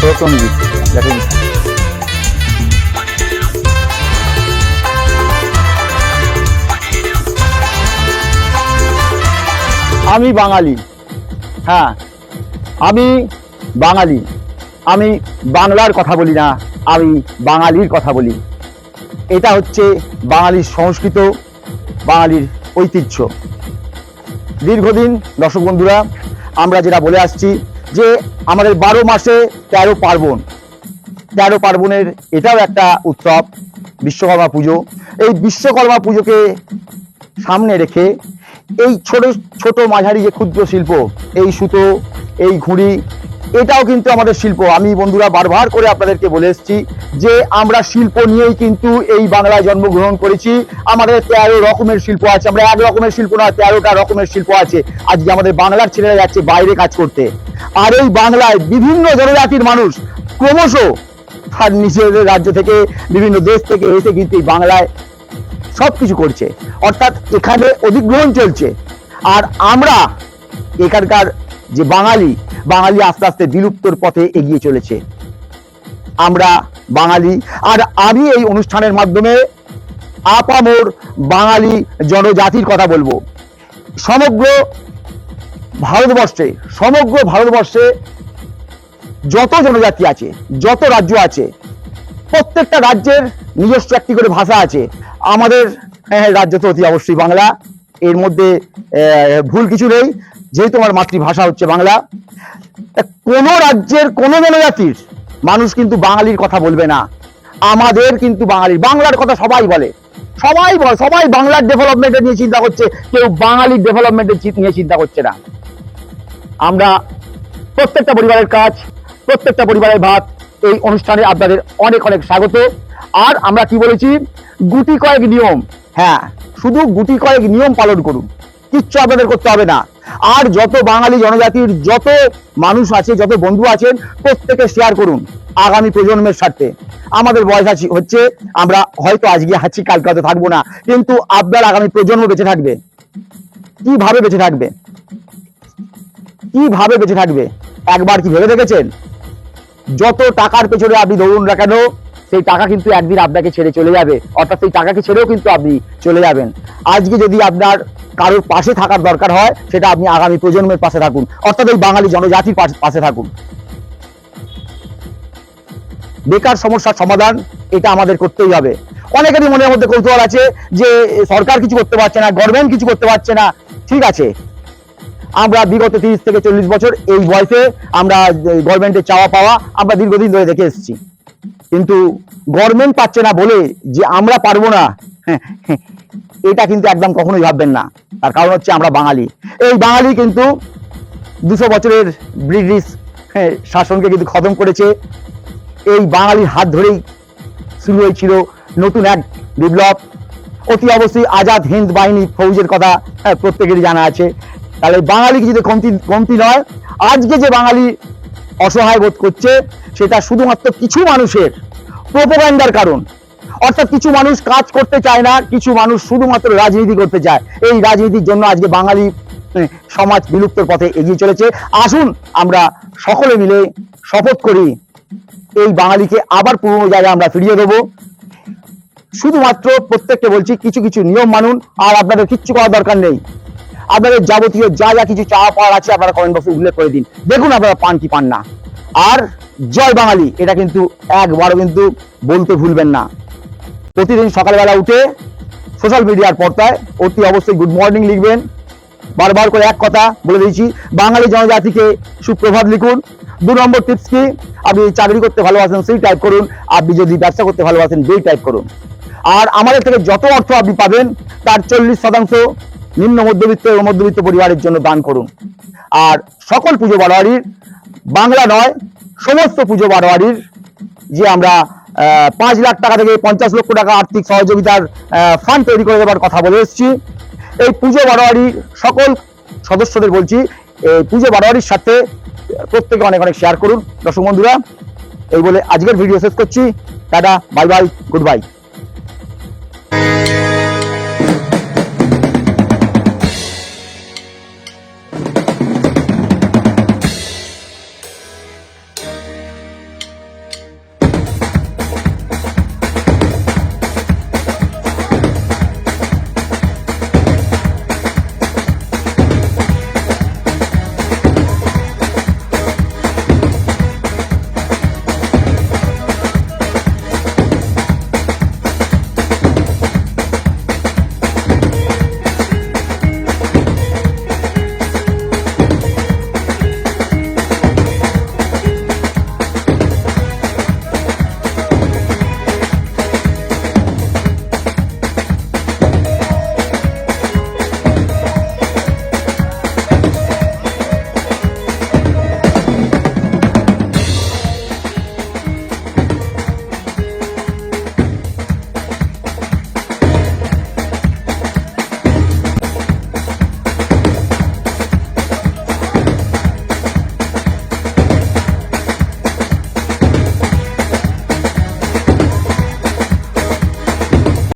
প্রথম গীত দেখেন আমি বাঙালি। হ্যাঁ আমি বাঙালি। আমি বাংলার কথা বলি না, আমি বাঙালির কথা বলি। এটা হচ্ছে বাঙালির সংস্কৃত, বাঙালির ঐতিহ্য। দীর্ঘদিন দর্শক বন্ধুরা, আমরা যেটা বলে আসছি যে আমাদের বারো মাসে তেরো পার্বণ। তেরো পার্বণের এটাও একটা উৎসব, বিশ্বকর্মা পুজো। এই বিশ্বকর্মা পুজোকে সামনে রেখে এই ছোট ছোট মাঝারি যে ক্ষুদ্র শিল্প, এই সুতো, এই ঘুড়ি এটাও কিন্তু আমাদের শিল্প। আমি বন্ধুরা বারবার করে আপনাদেরকে বলে এসেছি যে আমরা শিল্প নিয়েই কিন্তু এই বাংলায় জন্মগ্রহণ করেছি। আমাদের তেরো রকমের শিল্প আছে। আমরা এক রকমের শিল্প না তেরোটা রকমের শিল্প আছে। আজকে আমাদের বাংলার ছেলেরা যাচ্ছে বাইরে কাজ করতে। আর এই বাংলায় বিভিন্ন জনজাতির মানুষ ক্রমশ তার নিজেদের রাজ্য থেকে, বিভিন্ন দেশ থেকে এসে কিন্তু এই বাংলায় সব কিছু করছে। অর্থাৎ এখানে অধিগ্রহণ চলছে। আর আমরা এখানকার যে বাঙালি বাঙালি আস্তে আস্তে বিলুপ্তর পথে এগিয়ে চলেছে। আমরা বাঙালি আর আমি এই অনুষ্ঠানের মাধ্যমে আপামোর বাঙালি জনজাতির কথা বলব। সমগ্র ভারতবর্ষে সমগ্র ভারতবর্ষে যত জনজাতি আছে যত রাজ্য আছে প্রত্যেকটা রাজ্যের নিজস্ব একটি করে ভাষা আছে। আমাদের হ্যাঁ, রাজ্য তো অতি অবশ্যই বাংলা এর মধ্যে ভুল কিছু নেই। যেহেতু আমার মাতৃভাষা হচ্ছে বাংলা কোনো রাজ্যের, কোনো জনজাতির মানুষ কিন্তু বাঙালির কথা বলবে না। আমাদের কিন্তু বাঙালির বাংলার কথা সবাই বলে। সবাই বলে, সবাই বাংলার ডেভেলপমেন্টের নিয়ে চিন্তা করছে, কেউ বাঙালির ডেভেলপমেন্টের নিয়ে চিন্তা করছে না। আমরা প্রত্যেকটা পরিবারের কাজ, প্রত্যেকটা পরিবারের ভাত, এই অনুষ্ঠানে আপনাদের অনেক অনেক স্বাগত। আর আমরা কি বলেছি? গুটি কয়েক নিয়ম। হ্যাঁ শুধু গুটি কয়েক নিয়ম পালন করুন। কিচ্ছু আপনাদের করতে হবে না। আর যত বাঙালি জনজাতির যত মানুষ আছে, যত বন্ধু আছেন প্রত্যেকে শেয়ার করুন আগামী প্রজন্মের স্বার্থে। আমাদের বয়স আছে, হচ্ছে আমরা হয়তো আজকে আছি, কালকে হয়তো থাকব না, কিন্তু আপনার আগামী প্রজন্ম বেঁচে থাকবে। কীভাবে বেঁচে থাকবে? কীভাবে বেঁচে থাকবে? একবার কি ভেবে দেখেছেন? যত টাকার পেছনে আপনি দৌড়ুন না কেন, সেই টাকা কিন্তু একদিন আপনাকে ছেড়ে চলে যাবে। অর্থাৎ সেই টাকাকে ছেড়েও কিন্তু আপনি চলে যাবেন। আজকে যদি আপনার কারোর পাশে থাকার দরকার হয়, সেটা আপনি আগামী প্রজন্মের পাশে থাকুন। অর্থাৎ এই বাঙালি জনজাতির পাশ- পাশে থাকুন। বেকার সমস্যার সমাধান, এটা আমাদের করতেই হবে। অনেকেরই মনের মধ্যে কৌতূহল আছে যে, সরকার কিছু করতে পারছে না গভর্নমেন্ট কিছু করতে পারছে না। ঠিক আছে। আমরা বিগত তিরিশ থেকে চল্লিশ বছর এই বয়সে আমরা গভর্নমেন্টের চাওয়া পাওয়া আমরা দীর্ঘদিন ধরে দেখে এসেছি। কিন্তু গভর্নমেন্ট পাচ্ছে না বলে যে আমরা পারব না এটা কিন্তু একদম কখনোই ভাববেন না। তার কারণ হচ্ছে আমরা বাঙালি। এই বাঙালি কিন্তু দুশো বছরের ব্রিটিশ হ্যাঁ, শাসনকে কিন্তু খতম করেছে। এই বাঙালির হাত ধরেই শুরু হয়েছিল নতুন এক বিপ্লব। অতি অবশ্যই আজাদ হিন্দ বাহিনী ফৌজের কথা হ্যাঁ, প্রত্যেকেরই জানা আছে। তাহলে বাঙালি কিছুতে কমতি কমতি নয়। আজকে যে বাঙালি অসহায় বোধ করছে সেটা শুধুমাত্র কিছু মানুষের প্রোপাগান্ডার কারণ। অর্থাৎ কিছু মানুষ কাজ করতে চায় না, কিছু মানুষ শুধুমাত্র রাজনীতি করতে চায়। এই রাজনীতির জন্য আজকে বাঙালি সমাজ বিলুপ্তর পথে এগিয়ে চলেছে। আসুন আমরা সকলে মিলে শপথ করি, এই বাঙালিকে আবার পুরনো জায়গায় আমরা ফিরিয়ে দেবো। শুধুমাত্র প্রত্যেককে বলছি, কিছু কিছু নিয়ম মানুন, আর আপনাদের কিচ্ছু করার দরকার নেই। আপনাদের যাবতীয় যা যা কিছু চাওয়া পাওয়ার আছে আপনারা কমেন্ট বক্সে উল্লেখ করে দিন। দেখুন আপনারা পান কি পান না। আর জয় বাঙালি, এটা কিন্তু একবারও কিন্তু বলতে ভুলবেন না। প্রতিদিন সকালবেলা উঠে সোশ্যাল মিডিয়ার পর্দায় অতি অবশ্যই গুড মর্নিং লিখবেন। বারবার করে এক কথা বলে দিয়েছি, বাঙালি জনজাতিকে সুপ্রভাত লিখুন। দু নম্বর টিপস কি? আপনি চাকরি করতে ভালোবাসেন, সেই টাইপ করুন। আপনি যদি ব্যবসা করতে ভালোবাসেন সেই টাইপ করুন। আর আমাদের থেকে যত অর্থ আপনি পাবেন, তার চল্লিশ শতাংশ নিম্ন মধ্যবিত্ত এবং মধ্যবিত্ত পরিবারের জন্য দান করুন। আর সকল পুজো বারোয়ারির, বাংলা নয়, সমস্ত পুজো বারোয়ারির যে আমরা পাঁচ লাখ টাকা থেকে পঞ্চাশ লক্ষ টাকা আর্থিক সহযোগিতার ফান্ড তৈরি করে দেওয়ার কথা বলে এসেছি। এই পুজো বারোয়ারির সকল সদস্যদের বলছি, এই পুজো বারোয়ারির সাথে প্রত্যেকে অনেক অনেক শেয়ার করুন। দর্শক বন্ধুরা, এই বলে আজকের ভিডিও শেষ করছি। Tata bye bye goodbye